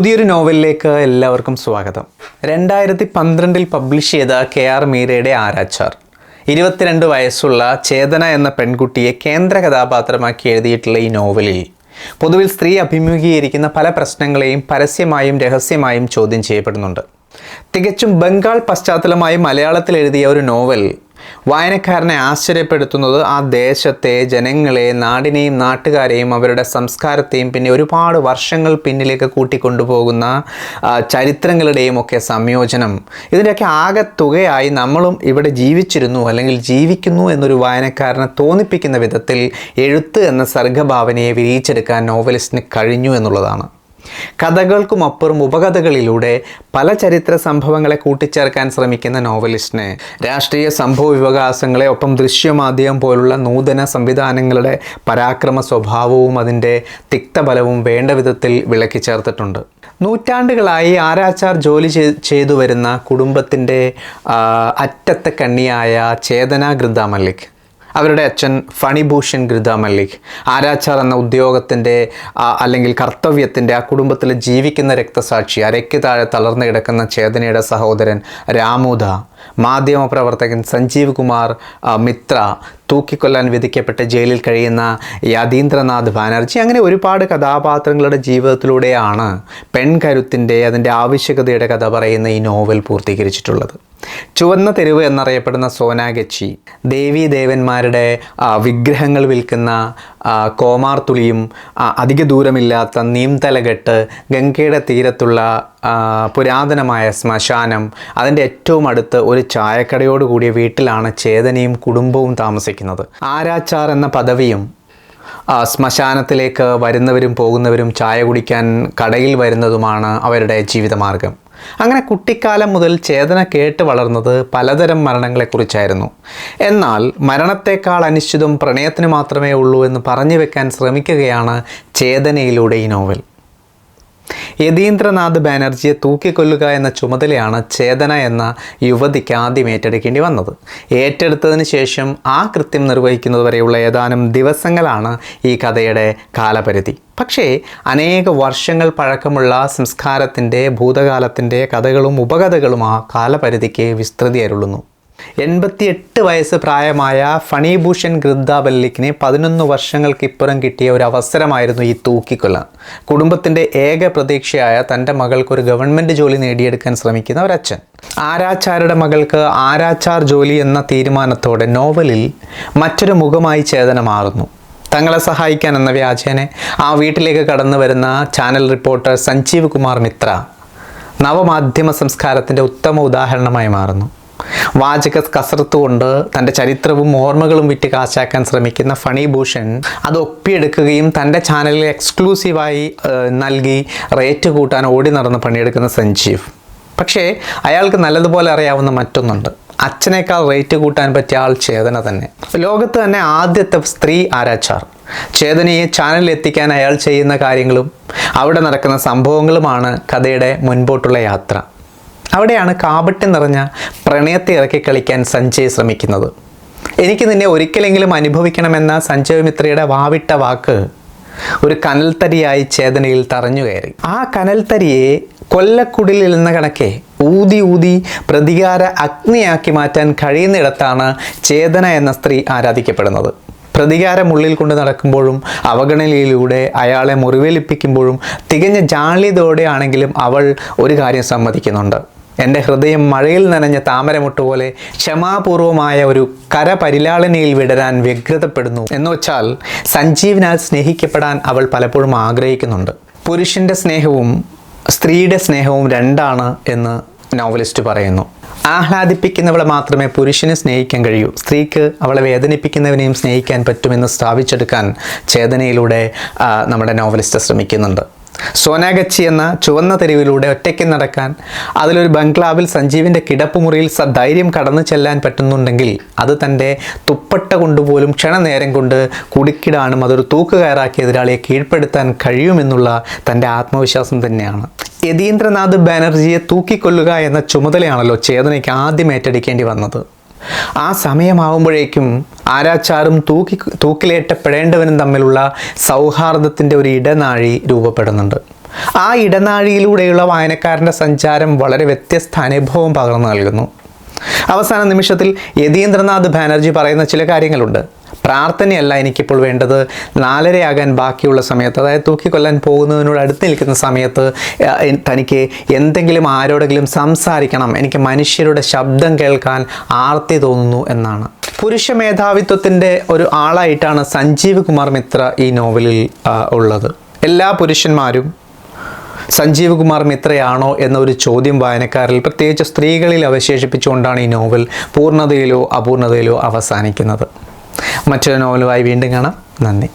പുതിയൊരു നോവലിലേക്ക് എല്ലാവർക്കും സ്വാഗതം. രണ്ടായിരത്തി പന്ത്രണ്ടിൽ പബ്ലിഷ് ചെയ്ത കെ ആർ മീരയുടെ ആരാച്ചാർ. ഇരുപത്തിരണ്ട് വയസ്സുള്ള ചേതന എന്ന പെൺകുട്ടിയെ കേന്ദ്ര കഥാപാത്രമാക്കി എഴുതിയിട്ടുള്ള ഈ നോവലിൽ പൊതുവിൽ സ്ത്രീ അഭിമുഖീകരിക്കുന്ന പല പ്രശ്നങ്ങളെയും പരസ്യമായും രഹസ്യമായും ചോദ്യം ചെയ്യപ്പെടുന്നുണ്ട്. തികച്ചും ബംഗാൾ പശ്ചാത്തലമായി മലയാളത്തിൽ എഴുതിയ ഒരു നോവൽ വായനക്കാരനെ ആശ്ചര്യപ്പെടുത്തുന്നത് ആ ദേശത്തെ ജനങ്ങളെ നാടിനെയും നാട്ടുകാരെയും അവരുടെ സംസ്കാരത്തെയും പിന്നെ ഒരുപാട് വർഷങ്ങൾ പിന്നിലേക്ക് കൂട്ടിക്കൊണ്ടുപോകുന്ന ചരിത്രങ്ങളുടെയും ഒക്കെ സംയോജനം. ഇതിന്റെയൊക്കെ ആകെ തുകയായി നമ്മളും ഇവിടെ ജീവിച്ചിരുന്നു അല്ലെങ്കിൽ ജീവിക്കുന്നു എന്നൊരു വായനക്കാരനെ തോന്നിപ്പിക്കുന്ന വിധത്തിൽ എഴുത്ത് എന്ന സർഗഭാവനയെ വിരിയിച്ചെടുക്കാൻ നോവലിസ്റ്റിന് കഴിഞ്ഞു എന്നുള്ളതാണ്. കഥകൾക്കും അപ്പുറം ഉപകഥകളിലൂടെ പല ചരിത്ര സംഭവങ്ങളെ കൂട്ടിച്ചേർക്കാൻ ശ്രമിക്കുന്ന നോവലിസ്റ്റിനെ രാഷ്ട്രീയ സംഭവ വിവകാസങ്ങളെ ഒപ്പം ദൃശ്യമാധ്യമം പോലുള്ള നൂതന സംവിധാനങ്ങളുടെ പരാക്രമ സ്വഭാവവും അതിന്റെ തിക്തബലവും വേണ്ട വിധത്തിൽ വിളക്കി ചേർത്തിട്ടുണ്ട്. നൂറ്റാണ്ടുകളായി ആരാച്ചാർ ജോലി ചെയ്- ചെയ്തു വരുന്ന കുടുംബത്തിന്റെ അറ്റത്തെ കണ്ണിയായ ചേതന ഗൃന്ദ മല്ലിക്. അവരുടെ അച്ഛൻ ഫണിഭൂഷൺ ഗൃത മല്ലിക് ആരാച്ചാർ എന്ന ഉദ്യോഗത്തിന്റെ അല്ലെങ്കിൽ കർത്തവ്യത്തിന്റെ ആ കുടുംബത്തിൽ ജീവിക്കുന്ന രക്തസാക്ഷി അരയ്ക്ക് താഴെ തളർന്നു കിടക്കുന്ന ചേതനയുടെ സഹോദരൻ രാമുദ മാധ്യമപ്രവർത്തകൻ സഞ്ജീവ് കുമാർ മിത്ര തൂക്കിക്കൊല്ലാൻ വിധിക്കപ്പെട്ട ജയിലിൽ കഴിയുന്ന യതീന്ദ്രനാഥ് ബാനർജി. അങ്ങനെ ഒരുപാട് കഥാപാത്രങ്ങളുടെ ജീവിതത്തിലൂടെയാണ് പെൺകരുത്തിന്റെ അതിന്റെ ആവശ്യകതയുടെ കഥ പറയുന്ന ഈ നോവൽ പൂർത്തീകരിച്ചിട്ടുള്ളത്. ചുവന്ന തെരുവ് എന്നറിയപ്പെടുന്ന സോനാഗച്ചി ദേവീ ദേവന്മാരുടെ വിഗ്രഹങ്ങൾ വിൽക്കുന്ന കോമാർ കോമാർത്തുളിയും അധിക ദൂരമില്ലാത്ത നീംതലകെട്ട് ഗംഗയുടെ തീരത്തുള്ള പുരാതനമായ ശ്മശാനം അതിന്റെ ഏറ്റവും അടുത്ത് ഒരു ചായക്കടയോട് കൂടിയ വീട്ടിലാണ് ചേതനയും കുടുംബവും താമസിക്കുന്നത്. ആരാച്ചാർ എന്ന പദവിയും ശ്മശാനത്തിലേക്ക് വരുന്നവരും പോകുന്നവരും ചായ കുടിക്കാൻ കടയിൽ വരുന്നതുമാണ് അവരുടെ ജീവിതമാർഗം. അങ്ങനെ കുട്ടിക്കാലം മുതൽ ചേതന കേട്ട് വളർന്നത് പലതരം മരണങ്ങളെക്കുറിച്ചായിരുന്നു. എന്നാൽ മരണത്തെക്കാൾ അനിശ്ചിതം പ്രണയത്തിന് മാത്രമേ ഉള്ളൂ എന്ന് പറഞ്ഞു വെക്കാൻ ശ്രമിക്കുകയാണ് ചേതനയിലൂടെ ഈ നോവൽ. യതീന്ദ്രനാഥ് ബാനർജിയെ തൂക്കിക്കൊല്ലുക എന്ന ചുമതലയാണ് ചേതന എന്ന യുവതിക്ക് ആദ്യം ഏറ്റെടുക്കേണ്ടി വന്നത്. ഏറ്റെടുത്തതിന് ശേഷം ആ കൃത്യം നിർവഹിക്കുന്നത് വരെയുള്ള ഏതാനും ദിവസങ്ങളാണ് ഈ കഥയുടെ കാലപരിധി. പക്ഷേ അനേക വർഷങ്ങൾ പഴക്കമുള്ള സംസ്കാരത്തിന്റെ ഭൂതകാലത്തിന്റെ കഥകളും ഉപകഥകളും ആ കാലപരിധിക്ക് വിസ്തൃതി അരുളുന്നു എൺപത്തിയെട്ട് വയസ്സ് പ്രായമായ ഫണീഭൂഷൺ ഗൃദ്ദാബല്ലിക്കിന് പതിനൊന്ന് വർഷങ്ങൾക്കിപ്പുറം കിട്ടിയ ഒരു അവസരമായിരുന്നു ഈ തൂക്കിക്കൊല കുടുംബത്തിന്റെ ഏക പ്രതീക്ഷയായ തന്റെ മകൾക്ക് ഒരു ഗവൺമെന്റ് ജോലി നേടിയെടുക്കാൻ ശ്രമിക്കുന്ന ഒരച്ഛൻ. ആരാച്ചാരുടെ മകൾക്ക് ആരാച്ചാർ ജോലി എന്ന തീരുമാനത്തോടെ നോവലിൽ മറ്റൊരു മുഖമായി ചേതന മാറുന്നു തങ്ങളെ സഹായിക്കാൻ എന്ന വ്യാജേനെ ആ വീട്ടിലേക്ക് കടന്നു വരുന്ന ചാനൽ റിപ്പോർട്ടർ സഞ്ജീവ് കുമാർ മിത്ര നവമാധ്യമ സംസ്കാരത്തിന്റെ ഉത്തമ ഉദാഹരണമായി മാറുന്നു. വാചക കസർത്ത് കൊണ്ട് തന്റെ ചരിത്രവും ഓർമ്മകളും വിറ്റ് കാശാക്കാൻ ശ്രമിക്കുന്ന ഫണി ഭൂഷൺ അത് ഒപ്പിയെടുക്കുകയും തന്റെ ചാനലിൽ എക്സ്ക്ലൂസീവായി നൽകി റേറ്റ് കൂട്ടാൻ ഓടി നടന്ന് പണിയെടുക്കുന്ന സഞ്ജീവ്. പക്ഷേ അയാൾക്ക് നല്ലതുപോലെ അറിയാവുന്ന മറ്റൊന്നുണ്ട്. അച്ഛനേക്കാൾ റേറ്റ് കൂട്ടാൻ പറ്റിയ ആൾ ചേതന തന്നെ. ലോകത്ത് തന്നെ ആദ്യത്തെ സ്ത്രീ ആരാച്ചാർ. ചേതനയെ ചാനലിൽ എത്തിക്കാൻ അയാൾ ചെയ്യുന്ന കാര്യങ്ങളും അവിടെ നടക്കുന്ന സംഭവങ്ങളുമാണ് കഥയുടെ മുൻപോട്ടുള്ള യാത്ര. അവിടെയാണ് കാപട്യം നിറഞ്ഞ പ്രണയത്തെ ഇറക്കി കളിക്കാൻ സഞ്ജയ് ശ്രമിക്കുന്നത്. എനിക്ക് നിന്നെ ഒരിക്കലെങ്കിലും അനുഭവിക്കണമെന്ന സഞ്ജയ് മിത്രയുടെ വാവിട്ട വാക്ക് ഒരു കനൽത്തരിയായി ചേതനയിൽ തറഞ്ഞു കയറി. ആ കനൽത്തരിയെ കൊല്ലക്കുടിലിൽ എന്ന കണക്കെ ഊതി ഊതി പ്രതികാര അഗ്നിയാക്കി മാറ്റാൻ കഴിയുന്നിടത്താണ് ചേതന എന്ന സ്ത്രീ ആരാധിക്കപ്പെടുന്നത്. പ്രതികാരം ഉള്ളിൽ കൊണ്ട് നടക്കുമ്പോഴും അവഗണനയിലൂടെ അയാളെ മുറിവേൽപ്പിക്കുമ്പോഴും തികഞ്ഞ ജാളിതോടെയാണെങ്കിലും അവൾ ഒരു കാര്യം സമ്മതിക്കുന്നുണ്ട്. എന്റെ ഹൃദയം മഴയിൽ നനഞ്ഞ താമരമുട്ട് പോലെ ക്ഷമാപൂർവമായ ഒരു കരപരിലാളനയിൽ വിടരാൻ വ്യഗ്രതപ്പെടുന്നു. എന്നുവെച്ചാൽ സഞ്ജീവനാൽ സ്നേഹിക്കപ്പെടാൻ അവൾ പലപ്പോഴും ആഗ്രഹിക്കുന്നുണ്ട്. പുരുഷന്റെ സ്നേഹവും സ്ത്രീയുടെ സ്നേഹവും രണ്ടാണ് എന്ന് നോവലിസ്റ്റ് പറയുന്നു. ആഹ്ലാദിപ്പിക്കുന്നവളെ മാത്രമേ പുരുഷനെ സ്നേഹിക്കാൻ കഴിയൂ. സ്ത്രീക്ക് അവളെ വേദനിപ്പിക്കുന്നവനെയും സ്നേഹിക്കാൻ പറ്റുമെന്ന് സ്ഥാപിച്ചെടുക്കാൻ ചേതനയിലൂടെ നമ്മുടെ നോവലിസ്റ്റ് ശ്രമിക്കുന്നുണ്ട്. സോനാഗച്ചി എന്ന ചുവന്ന തെരുവിലൂടെ ഒറ്റയ്ക്ക് നടക്കാൻ അതിലൊരു ബംഗ്ലാവിൽ സഞ്ജീവിന്റെ കിടപ്പുമുറിയിൽ സധൈര്യം കടന്നു ചെല്ലാൻ പറ്റുന്നുണ്ടെങ്കിൽ അത് തന്റെ തുപ്പട്ട കൊണ്ടുപോലും ക്ഷണനേരം കൊണ്ട് കുടുക്കിടാനും അതൊരു തൂക്കുകയറാക്കിയ എതിരാളിയെ കീഴ്പ്പെടുത്താൻ കഴിയുമെന്നുള്ള തന്റെ ആത്മവിശ്വാസം തന്നെയാണ്. യതീന്ദ്രനാഥ് ബാനർജിയെ തൂക്കിക്കൊല്ലുക എന്ന ചുമതലയാണല്ലോ ചേതനയ്ക്ക് ആദ്യം ഏറ്റെടുക്കേണ്ടി വന്നത്. ആ സമയമാവുമ്പോഴേക്കും ആരാച്ചാറും തൂക്കി തൂക്കിലേറ്റപ്പെടേണ്ടവനും തമ്മിലുള്ള സൗഹാർദ്ദത്തിന്റെ ഒരു ഇടനാഴി രൂപപ്പെടുന്നുണ്ട്. ആ ഇടനാഴിയിലൂടെയുള്ള വായനക്കാരന്റെ സഞ്ചാരം വളരെ വ്യത്യസ്ത അനുഭവം പകർന്നു നൽകുന്നു. അവസാന നിമിഷത്തിൽ യതീന്ദ്രനാഥ് ബാനർജി പറയുന്ന ചില കാര്യങ്ങളുണ്ട്. പ്രാർത്ഥനയല്ല എനിക്കിപ്പോൾ വേണ്ടത്. നാലരയാകാൻ ബാക്കിയുള്ള സമയത്ത് അതായത് തൂക്കിക്കൊല്ലാൻ പോകുന്നതിനോട് അടുത്ത് നിൽക്കുന്ന സമയത്ത് തനിക്ക് എന്തെങ്കിലും ആരോടെങ്കിലും സംസാരിക്കണം. എനിക്ക് മനുഷ്യരുടെ ശബ്ദം കേൾക്കാൻ ആർത്തി തോന്നുന്നു എന്നാണ്. പുരുഷ മേധാവിത്വത്തിന്റെ ഒരു ആളായിട്ടാണ് സഞ്ജീവ് കുമാർ മിത്ര ഈ നോവലിൽ ഉള്ളത്. എല്ലാ പുരുഷന്മാരും സഞ്ജീവ് കുമാർ മിത്രയാണോ എന്നൊരു ചോദ്യം വായനക്കാരിൽ പ്രത്യേകിച്ച് സ്ത്രീകളിൽ അവശേഷിപ്പിച്ചുകൊണ്ടാണ് ഈ നോവൽ പൂർണതയിലോ അപൂർണതയിലോ അവസാനിക്കുന്നത്. മറ്റൊരു നോവലുമായി വീണ്ടും കാണാം. നന്ദി.